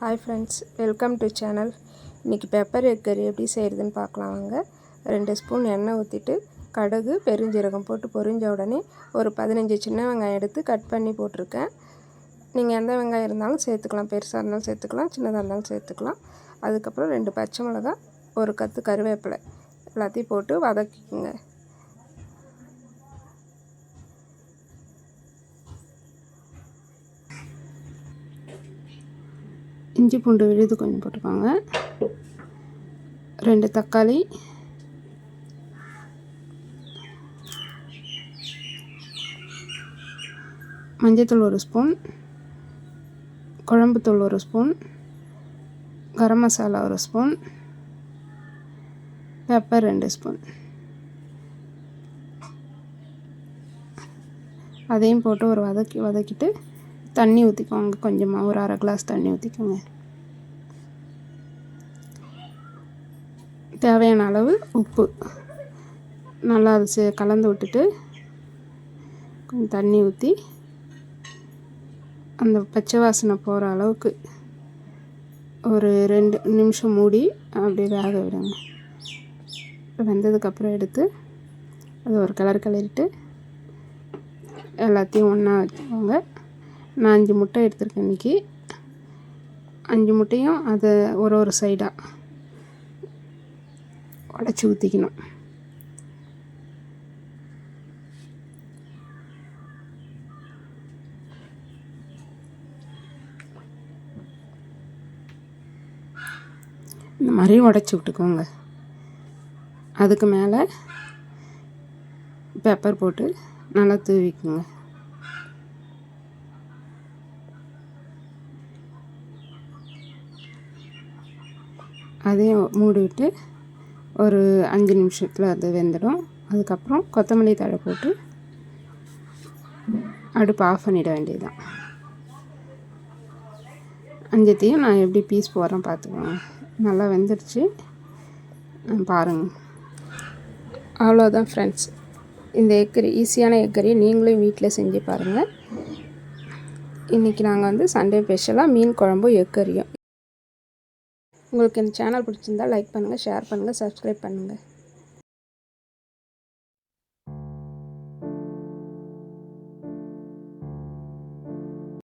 Hi friends welcome to channel இன்றைக்கி pepper egg கறி எப்படி செய்கிறதுன்னு பார்க்கலாம் வாங்க. ரெண்டு ஸ்பூன் எண்ணெய் ஊற்றிட்டு கடுகு பெருஞ்சீரகம் போட்டு பொரிஞ்ச உடனே ஒரு பதினஞ்சு சின்ன வெங்காயம் எடுத்து கட் பண்ணி போட்டிருக்கேன். நீங்கள் எந்த வெங்காயம் இருந்தாலும் சேர்த்துக்கலாம். பெருசாக இருந்தாலும் சேர்த்துக்கலாம் சின்னதாக இருந்தாலும் சேர்த்துக்கலாம். அதுக்கப்புறம் ரெண்டு பச்சை மிளகா ஒரு கத்து கருவேப்பிலை எல்லாத்தையும் போட்டு வதக்கிக்குங்க. இஞ்சி பூண்டு விழுது கொஞ்சம் போட்டுக்கோங்க. ரெண்டு தக்காளி. மஞ்சத்தூள் ஒரு ஸ்பூன். குழம்புத்தூள் ஒரு ஸ்பூன். கரம் மசாலா ஒரு ஸ்பூன். பெப்பர் ரெண்டு ஸ்பூன். அதையும் போட்டு ஒரு வதக்கி வதக்கிட்டு தண்ணி ஊற்றிக்கோங்க கொஞ்சமாக ஒரு அரை கிளாஸ் தண்ணி ஊற்றிக்கோங்க தேவையான அளவு உப்பு. நல்லா அது கலந்து விட்டுட்டு கொஞ்சம் தண்ணி ஊற்றி அந்த பச்சை வாசனை போகிற அளவுக்கு ஒரு ரெண்டு நிமிஷம் மூடி அப்படியே வேக விடுங்க. வெந்ததுக்கப்புறம் எடுத்து அது ஒரு கலர் கலரிட்டு எல்லாத்தையும் ஒன்றா வச்சுக்கோங்க. நான் அஞ்சு முட்டை எடுத்திருக்கேன் இன்றைக்கி அஞ்சு முட்டையும் அதை ஒரு ஒரு சைடாக உடச்சி ஊற்றிக்கணும் இந்த மாதிரி உடச்சி விட்டுக்கோங்க. அதுக்கு மேலே பெப்பர் போட்டு நல்லா தூவிக்குங்க. அதையும் மூடிவிட்டு ஒரு அஞ்சு நிமிஷத்தில் அது வெந்துடும். அதுக்கப்புறம் கொத்தமல்லி தழை போட்டு அடுப்பு ஆஃப் பண்ணிட வேண்டியதுதான். அஞ்சத்தையும் நான் எப்படி பீஸ் போடுறேன் பார்த்துக்கோங்க நல்லா வெந்துடுச்சு. பாருங்கள் அவ்வளோதான் ஃப்ரெண்ட்ஸ் இந்த எக்கரி ஈஸியான எக்கரி நீங்களும் வீட்டில் செஞ்சு பாருங்கள் இன்றைக்கி நாங்கள் வந்து சண்டே ஸ்பெஷலாக மீன் குழம்பும் எக்கரியும் உங்களுக்கு இந்த சேனல் பிடிச்சிருந்தால் லைக் பண்ணுங்கள் ஷேர் பண்ணுங்கள் சப்ஸ்கிரைப் பண்ணுங்கள்